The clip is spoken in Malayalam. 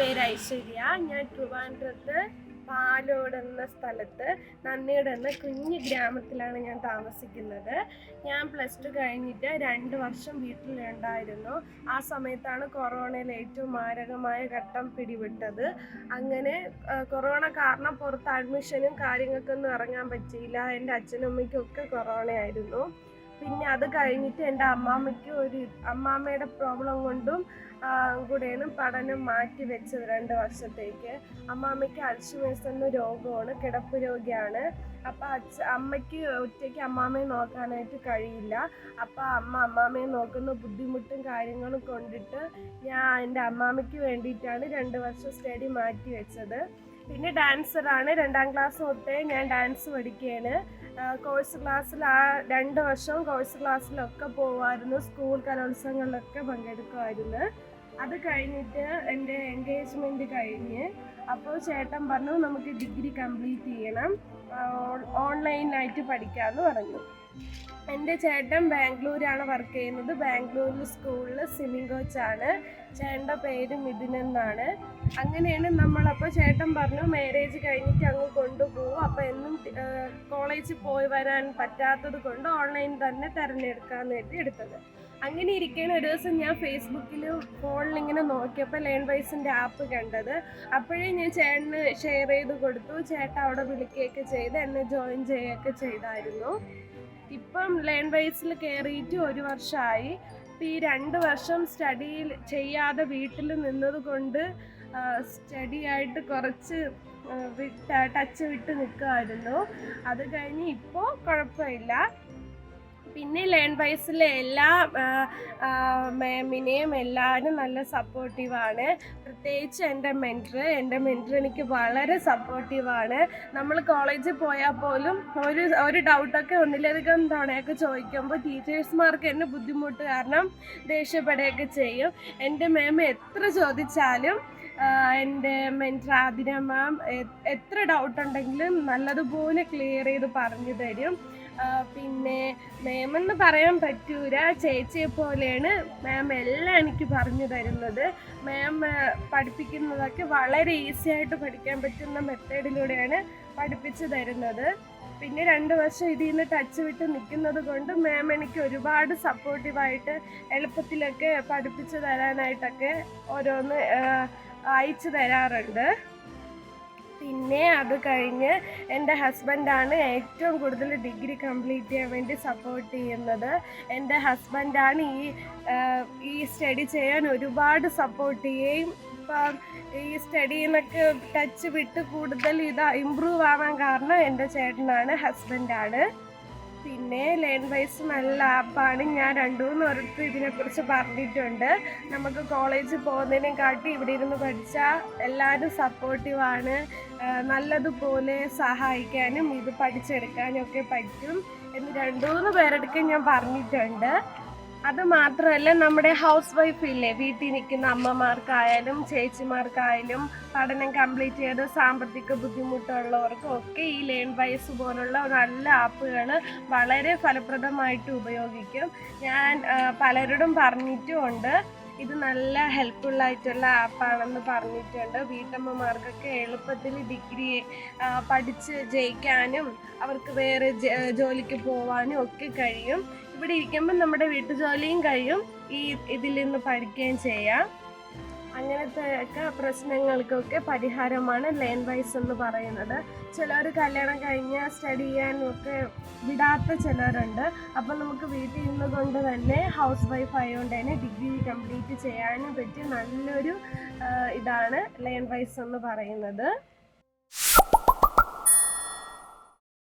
പേര് ഐശ്വര്യ. ഞാൻ ട്രിവാൻഡ്രത്ത് പാലോട് എന്ന സ്ഥലത്ത് നന്ദിയോട് എന്ന കുഞ്ഞു ഗ്രാമത്തിലാണ് ഞാൻ താമസിക്കുന്നത്. ഞാൻ പ്ലസ് ടു കഴിഞ്ഞിട്ട് രണ്ട് വർഷം വീട്ടിലുണ്ടായിരുന്നു. ആ സമയത്താണ് കൊറോണയിൽ ഏറ്റവും മാരകമായ ഘട്ടം പിടിവിട്ടത്. അങ്ങനെ കൊറോണ കാരണം പുറത്ത് അഡ്മിഷനും കാര്യങ്ങൾക്കൊന്നും ഇറങ്ങാൻ പറ്റിയില്ല. എന്റെ അച്ഛനും അമ്മയ്ക്കും ഒക്കെ കൊറോണയായിരുന്നു. പിന്നെ അത് കഴിഞ്ഞിട്ട് എന്റെ അമ്മാമ്മയ്ക്ക് ഒരു അമ്മാമ്മയുടെ പ്രോബ്ലം കൊണ്ടും കൂടെയാണ് പഠനം മാറ്റി വെച്ചത് രണ്ട് വർഷത്തേക്ക്. അമ്മാമ്മയ്ക്ക് അൽഷിമേഴ്സ് എന്ന രോഗമാണ് കിടപ്പ് രോഗിയാണ്. അപ്പം അച്ഛ അമ്മയ്ക്ക് ഒറ്റയ്ക്ക് അമ്മാമ്മയെ നോക്കാനായിട്ട് കഴിയില്ല. അപ്പം അമ്മ അമ്മാമ്മയെ നോക്കുന്ന ബുദ്ധിമുട്ടും കാര്യങ്ങളും കൊണ്ടിട്ട് ഞാൻ എന്റെ അമ്മാമ്മയ്ക്ക് വേണ്ടിയിട്ടാണ് രണ്ട് വർഷം സ്റ്റഡി മാറ്റി വെച്ചത്. പിന്നെ ഡാൻസറാണ്. രണ്ടാം ക്ലാസ് തൊട്ടേ ഞാൻ ഡാൻസ് പഠിക്കുകയാണ്. കോഴ്സ് ക്ലാസ്സിൽ ആ രണ്ട് വർഷവും കോഴ്സ് ക്ലാസ്സിലൊക്കെ പോവായിരുന്നു. സ്കൂൾ കലോത്സവങ്ങളിലൊക്കെ പങ്കെടുക്കുമായിരുന്നു അത് കഴിഞ്ഞിട്ട് എന്റെ എൻഗേജ്മെന്റ് കഴിഞ്ഞ് അപ്പോൾ ചേട്ടൻ പറഞ്ഞു നമുക്ക് ഡിഗ്രി കംപ്ലീറ്റ് ചെയ്യണം. ഓൺലൈനായിട്ട് പഠിക്കാമെന്ന് പറഞ്ഞു. എന്റെ ചേട്ടൻ ബാംഗ്ലൂരാണ് വർക്ക് ചെയ്യുന്നത്. ബാംഗ്ലൂരിൽ സ്കൂളിൽ സ്വിമ്മിംഗ് കോച്ചാണ് ചേട്ടന്റെ പേര് മിഥുൻ എന്നാണ്. അങ്ങനെയാണ് നമ്മളപ്പോൾ ചേട്ടൻ പറഞ്ഞു മാരേജ് കഴിഞ്ഞിട്ട് അങ്ങ് കോളേജിൽ പോയി വരാൻ പറ്റാത്തത് കൊണ്ട് ഓൺലൈൻ തന്നെ തിരഞ്ഞെടുക്കാന്ന് കരുതി എടുത്തത്. അങ്ങനെ ഇരിക്കുന്ന ഒരു ദിവസം ഞാൻ ഫേസ്ബുക്കിൽ ഫോണിൽ ഇങ്ങനെ നോക്കിയപ്പോൾ ലേൺ വൈസിന്റെ ആപ്പ് കണ്ടത്. അപ്പോഴേ ഞാൻ ചേട്ടന് ഷെയർ ചെയ്ത് കൊടുത്തു. ചേട്ടൻ അവിടെ വിളിക്കുകയൊക്കെ ചെയ്ത് എന്നെ ജോയിൻ ചെയ്യുകയൊക്കെ ചെയ്തായിരുന്നു. ഇപ്പം ലേൺ വൈസിൽ കയറിയിട്ട് ഒരു വർഷമായി ഈ രണ്ട് വർഷം സ്റ്റഡിയിൽ ചെയ്യാതെ വീട്ടിൽ നിന്നത് കൊണ്ട് സ്റ്റഡി ആയിട്ട് കുറച്ച് വിട്ട് ടച്ച് വിട്ട് നിൽക്കുമായിരുന്നു അത് കഴിഞ്ഞ് ഇപ്പോൾ കുഴപ്പമില്ല. പിന്നെ ലേൺ വൈസിലെ എല്ലാ മാമിനെയും എല്ലാവരും നല്ല സപ്പോർട്ടീവാണ് പ്രത്യേകിച്ച് എന്റെ മെന്റർ എന്റെ മെന്റർ എനിക്ക് വളരെ സപ്പോർട്ടീവാണ് നമ്മൾ കോളേജിൽ പോയാൽ പോലും ഒരു ഒരു ഡൗട്ടൊക്കെ ഒന്നിലധികം തവണയൊക്കെ ചോദിക്കുമ്പോൾ ടീച്ചേഴ്സ്മാർക്ക് എന്നെ ബുദ്ധിമുട്ട് കാരണം ദേഷ്യപ്പെടുകയൊക്കെ ചെയ്യും. എന്റെ മാം എത്ര ചോദിച്ചാലും എന്റെ മെന്റർ ആതിര മാം എത്ര ഡൗട്ട് ഉണ്ടെങ്കിലും നല്ലതുപോലെ ക്ലിയർ ചെയ്ത് പറഞ്ഞു തരും. പിന്നെ മാം എന്ന് പറയാൻ പറ്റൂല ചേച്ചിയെ പോലെയാണ് മാം എല്ലാം എനിക്ക് പറഞ്ഞു തരുന്നത്. മാം പഠിപ്പിക്കുന്നതൊക്കെ വളരെ ഈസി ആയിട്ട് പഠിക്കാൻ പറ്റുന്ന മെത്തേഡിലൂടെയാണ് പഠിപ്പിച്ചു തരുന്നത്. പിന്നെ രണ്ട് വർഷം ഇതിൽ നിന്ന് ടച്ച് വിട്ട് നിൽക്കുന്നത് കൊണ്ട് മാം എനിക്ക് ഒരുപാട് സപ്പോർട്ടീവായിട്ട് എളുപ്പത്തിലൊക്കെ പഠിപ്പിച്ചു തരാനായിട്ടൊക്കെ ഓരോന്ന് അയച്ചു തരാറുണ്ട്. പിന്നെ അത് കഴിഞ്ഞ് എന്റെ ഹസ്ബൻഡാണ് ഏറ്റവും കൂടുതൽ ഡിഗ്രി കംപ്ലീറ്റ് ചെയ്യാൻ വേണ്ടി സപ്പോർട്ട് ചെയ്യുന്നത്. എന്റെ ഹസ്ബൻഡാണ് ഈ ഈ സ്റ്റഡി ചെയ്യാൻ ഒരുപാട് സപ്പോർട്ട് ചെയ്യുകയും ഇപ്പം ഈ സ്റ്റഡീന്നൊക്കെ ടച്ച് വിട്ട് കൂടുതൽ ഇത് ഇമ്പ്രൂവ് ആവാൻ കാരണം എന്റെ ചേട്ടനാണ് ഹസ്ബൻഡാണ്. പിന്നെ ലേൺ വൈസ് നല്ല ആപ്പാണ്. ഞാൻ രണ്ടു മൂന്ന് പേർക്ക് ഇതിനെക്കുറിച്ച് പറഞ്ഞിട്ടുണ്ട്. നമുക്ക് കോളേജിൽ പോകുന്നതിനെ കാട്ടി ഇവിടെ ഇരുന്ന് പഠിച്ചാൽ എല്ലാവരും സപ്പോർട്ടീവാണ് നല്ലതുപോലെ സഹായിക്കാനും ഇത് പഠിച്ചെടുക്കാനും ഒക്കെ പറ്റും എന്ന് രണ്ടു മൂന്ന് പേരെടുക്കാൻ ഞാൻ പറഞ്ഞിട്ടുണ്ട്. അത് മാത്രമല്ല നമ്മുടെ ഹൗസ് വൈഫ് ഇല്ലേ? വീട്ടിൽ നിൽക്കുന്ന അമ്മമാർക്കായാലും ചേച്ചിമാർക്കായാലും പഠനം കംപ്ലീറ്റ് ചെയ്ത് സാമ്പത്തിക ബുദ്ധിമുട്ടുള്ളവർക്കും ഒക്കെ ഈ ലേൺ വൈസ് പോലുള്ള നല്ല ആപ്പുകൾ വളരെ ഫലപ്രദമായിട്ട് ഉപയോഗിക്കും. ഞാൻ പലരോടും പറഞ്ഞിട്ടുമുണ്ട്. ഇത് നല്ല ഹെൽപ്ഫുൾ ആയിട്ടുള്ള ആപ്പാണെന്ന് പറഞ്ഞിട്ടുണ്ട്. വീട്ടമ്മമാർക്കൊക്കെ എളുപ്പത്തിൽ ഡിഗ്രി പഠിച്ച് ജയിക്കാനും അവർക്ക് വേറെ ജോലിക്ക് പോവാനും ഒക്കെ കഴിയും. ഇവിടെ ഇരിക്കുമ്പോൾ നമ്മുടെ വീട്ടുജോലിയും കഴിയും. ഈ ഇതിൽ നിന്ന് പഠിക്കുകയും ചെയ്യാം. അങ്ങനത്തെ ഒക്കെ പ്രശ്നങ്ങൾക്കൊക്കെ പരിഹാരമാണ് ലേൺ വൈസ് എന്ന് പറയുന്നത്. ചിലർ കല്യാണം കഴിഞ്ഞ് സ്റ്റഡി ചെയ്യാനൊക്കെ വിടാത്ത ചിലരുണ്ട്. അപ്പം നമുക്ക് വീട്ടിൽ ഇരുന്ന് കൊണ്ട് തന്നെ ഹൗസ് വൈഫ് ആയതുകൊണ്ട് തന്നെ ഡിഗ്രി കംപ്ലീറ്റ് ചെയ്യാനും പറ്റിയ നല്ലൊരു ഇതാണ് ലേൺ വൈസ് എന്ന് പറയുന്നത്.